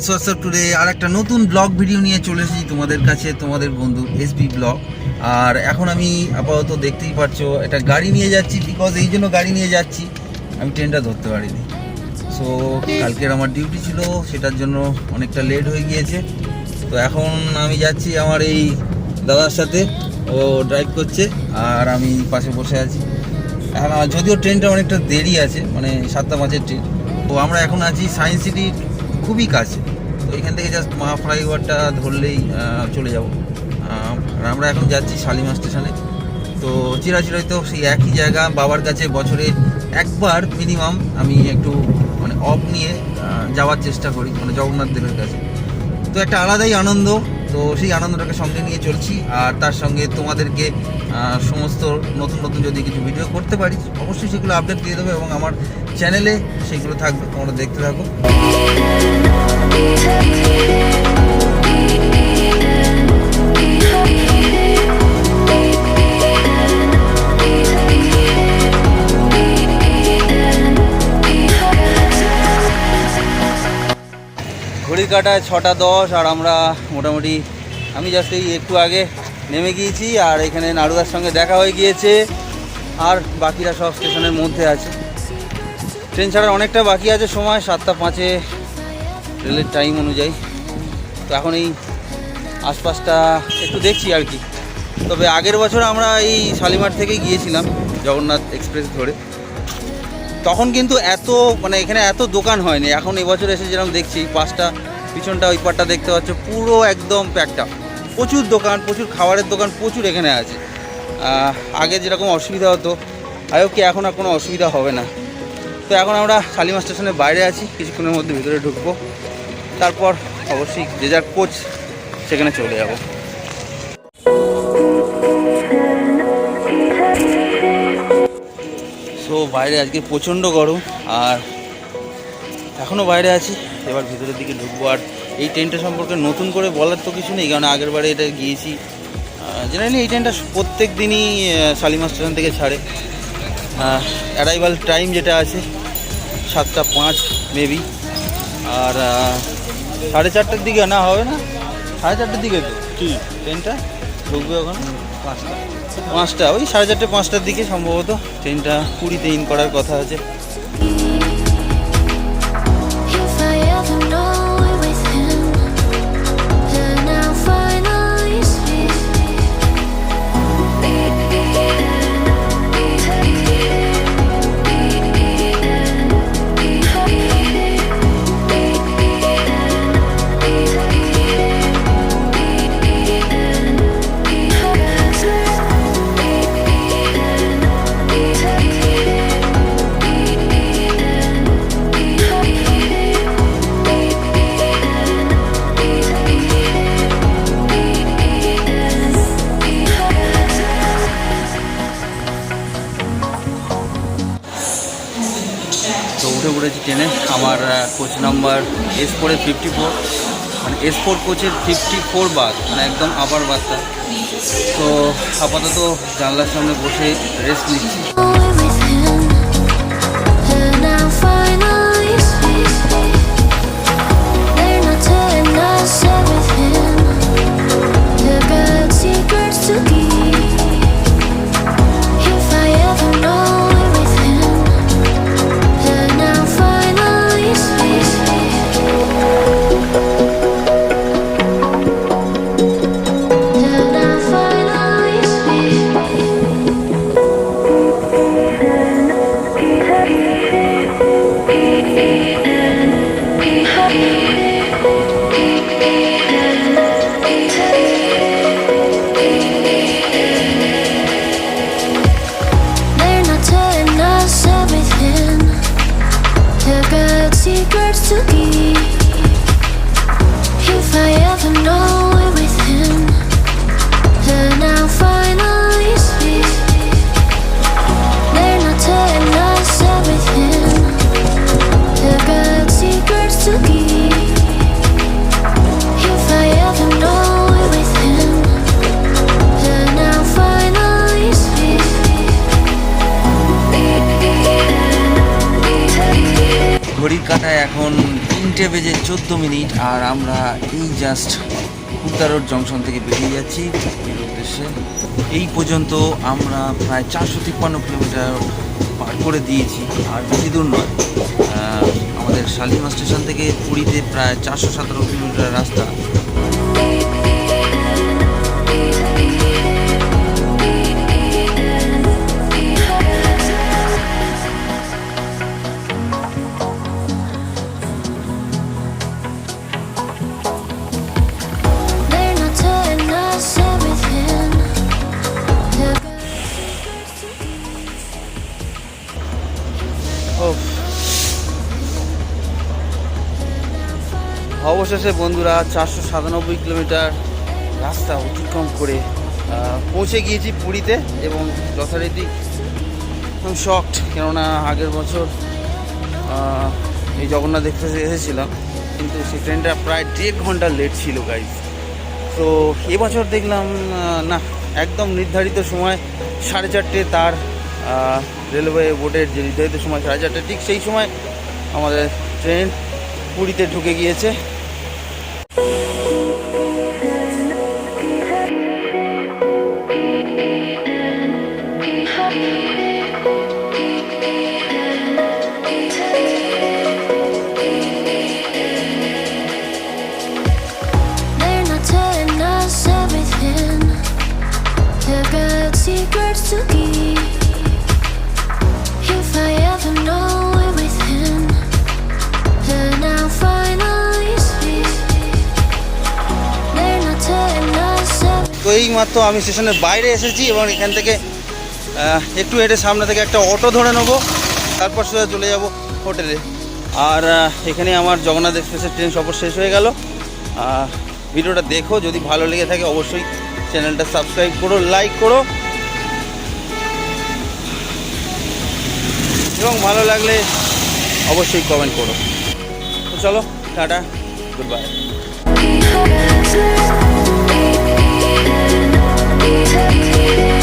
Guys WhatsApp today আর একটা নতুন blog video নিয়ে চলে এসেছি তোমাদের কাছে, তোমাদের বন্ধু এসবি ব্লগ আর এখন আমি আপাতত দেখতেই পাচ্ছ একটা গাড়ি নিয়ে যাচ্ছি বিকজ এই জন্য গাড়ি নিয়ে যাচ্ছি। আমি ট্রেনটা ধরতে পারিনি। সো কালকের আমার ডিউটি ছিল, সেটার জন্য অনেকটা লেট হয়ে গিয়েছে। তো এখন আমি যাচ্ছি আমার এই দাদার সাথে, ও ড্রাইভ করছে, আর আমি পাশে বসে আছি। এখন যদিও ট্রেনটা অনেকটা দেরি আছে মানে সাতটা পাঁচের ট্রেন তো আমরা এখন আছি সায়েন্স সিটির খুবই কাছে। তো এখান থেকে জাস্ট মা ফ্লাইওভারটা ধরলেই চলে যাব। আর আমরা এখন যাচ্ছি শালিমা স্টেশনে। তো চিরাচিরাই তো সেই একই জায়গা, বাবার কাছে বছরে একবার মিনিমাম আমি একটু মানে অফ নিয়ে যাওয়ার চেষ্টা করি মানে জগন্নাথ দেবের কাছে। তো একটা আলাদাই আনন্দ তো সেই আনন্দটাকে সঙ্গে নিয়ে চলছি, আর তার সঙ্গে তোমাদেরকে সমস্ত নতুন নতুন যদি কিছু ভিডিও করতে পারি, অবশ্যই সেগুলো আপডেট দিয়ে দেবো এবং আমার চ্যানেলে সেগুলো থাকবে, তোমরা দেখতে থাকো। কাটায় ছটা দশ, আর আমরা মোটামুটি, আমি জাস্ট এই একটু আগে নেমে গিয়েছি, আর এখানে নাড়ুদার সঙ্গে দেখা হয়ে গিয়েছে, আর বাকিরা সব স্টেশনের মধ্যে আছে। ট্রেন ছাড়ার অনেকটা বাকি আছে সময়, সাতটা পাঁচে রেলের টাইম অনুযায়ী। তো এখন এই আশপাশটা একটু দেখছি আর কি। তবে আগের বছর আমরা এই শালিমার থেকে গিয়েছিলাম, জগন্নাথ এক্সপ্রেস ধরে। তখন কিন্তু এত মানে এখানে এত দোকান হয়নি, এখন এবছর এসে যেরকম দেখছি, পাঁচটা পিছনটা ওই পাটটা দেখতে পাচ্ছ, পুরো একদম প্যাকটা প্রচুর দোকান, প্রচুর খাবারের দোকান, প্রচুর এখানে আছে। আগে যেরকম অসুবিধা হতো আয়ও কি এখন আর কোনো অসুবিধা হবে না। তো এখন আমরা শালিমা স্টেশনের বাইরে আছি, কিছুক্ষণের মধ্যে ভিতরে ঢুকবো। তারপর অবশ্যই যে যার কোচ সেখানে চলে যাব। সো বাইরে আজকে প্রচণ্ড গরম, আর এখনও বাইরে আছি। এবার ভিতরের দিকে ঢুকবো। আর এই ট্রেনটা সম্পর্কে নতুন করে বলার তো কিছু নেই কারণ আগের বারে এটা গিয়েছি। জেনারেলি এই ট্রেনটা প্রত্যেক দিনই শালিমা স্টেশন থেকে ছাড়ে। অ্যারাইভাল টাইম যেটা আছে সাতটা পাঁচ মেবি আর সাড়ে চারটার দিকে না হবে না? সাড়ে চারটার দিকে তো। কি? ট্রেনটা ঢুকবে ওখানে পাঁচটা। পাঁচটা ওই সাড়ে চারটে পাঁচটার দিকে সম্ভবত। ট্রেনটা পুরীতে ইন করার কথা আছে। ট্রেনে আমার কোচ নাম্বার এস ফোরের ফিফটি ফোর মানে এস ফোর কোচের ফিফটি ফোর বাস মানে একদম আবার বাসটা তো আপাতত জানলার সামনে বসে রেস্ট নিচ্ছি। be. তিনটে বেজে চোদ্দ মিনিট আর আমরা এই জাস্ট কুদ্দা রোড জংশন থেকে বেরিয়ে যাচ্ছি। উদ্দেশ্যে। এই পর্যন্ত আমরা প্রায় চারশো তিপ্পান্ন কিলোমিটার পার করে দিয়েছি, আর বেশি দূর নয়। আমাদের শালিমা স্টেশন থেকে পুরীতে প্রায় চারশো সতেরো কিলোমিটার রাস্তা। অবশেষে বন্ধুরা চারশো সাতানব্বই কিলোমিটার রাস্তা অতিক্রম করে পৌঁছে গিয়েছি পুরীতে এবং যথারীতি শকড কেননা আগের বছর এই জগন্নাথ এক্সপ্রেসে এসেছিলাম, কিন্তু সেই ট্রেনটা প্রায় দেড় ঘণ্টা লেট ছিল গাইজ তো এবছর দেখলাম না, একদম নির্ধারিত সময় সাড়ে চারটে তার রেলওয়ে বোর্ডের যে নির্ধারিত সময় সাড়ে চারটে, ঠিক সেই সময় আমাদের ট্রেন পুরীতে ঢুকে গিয়েছে secrets to keep. মাত্র আমি স্টেশনের বাইরে এসেছি এবং এখান থেকে একটু হেঁটে সামনে থেকে একটা অটো ধরে নেব তারপর সোজা চলে যাব হোটেলে আর এখানে আমার জগন্নাথ এক্সপ্রেসের ট্রেন সফর শেষ হয়ে গেল ভিডিওটা দেখো যদি ভালো লেগে থাকে অবশ্যই চ্যানেলটা সাবস্ক্রাইব করো লাইক করো এবং ভালো লাগলে অবশ্যই কমেন্ট করো তো চলো tata good bye take it.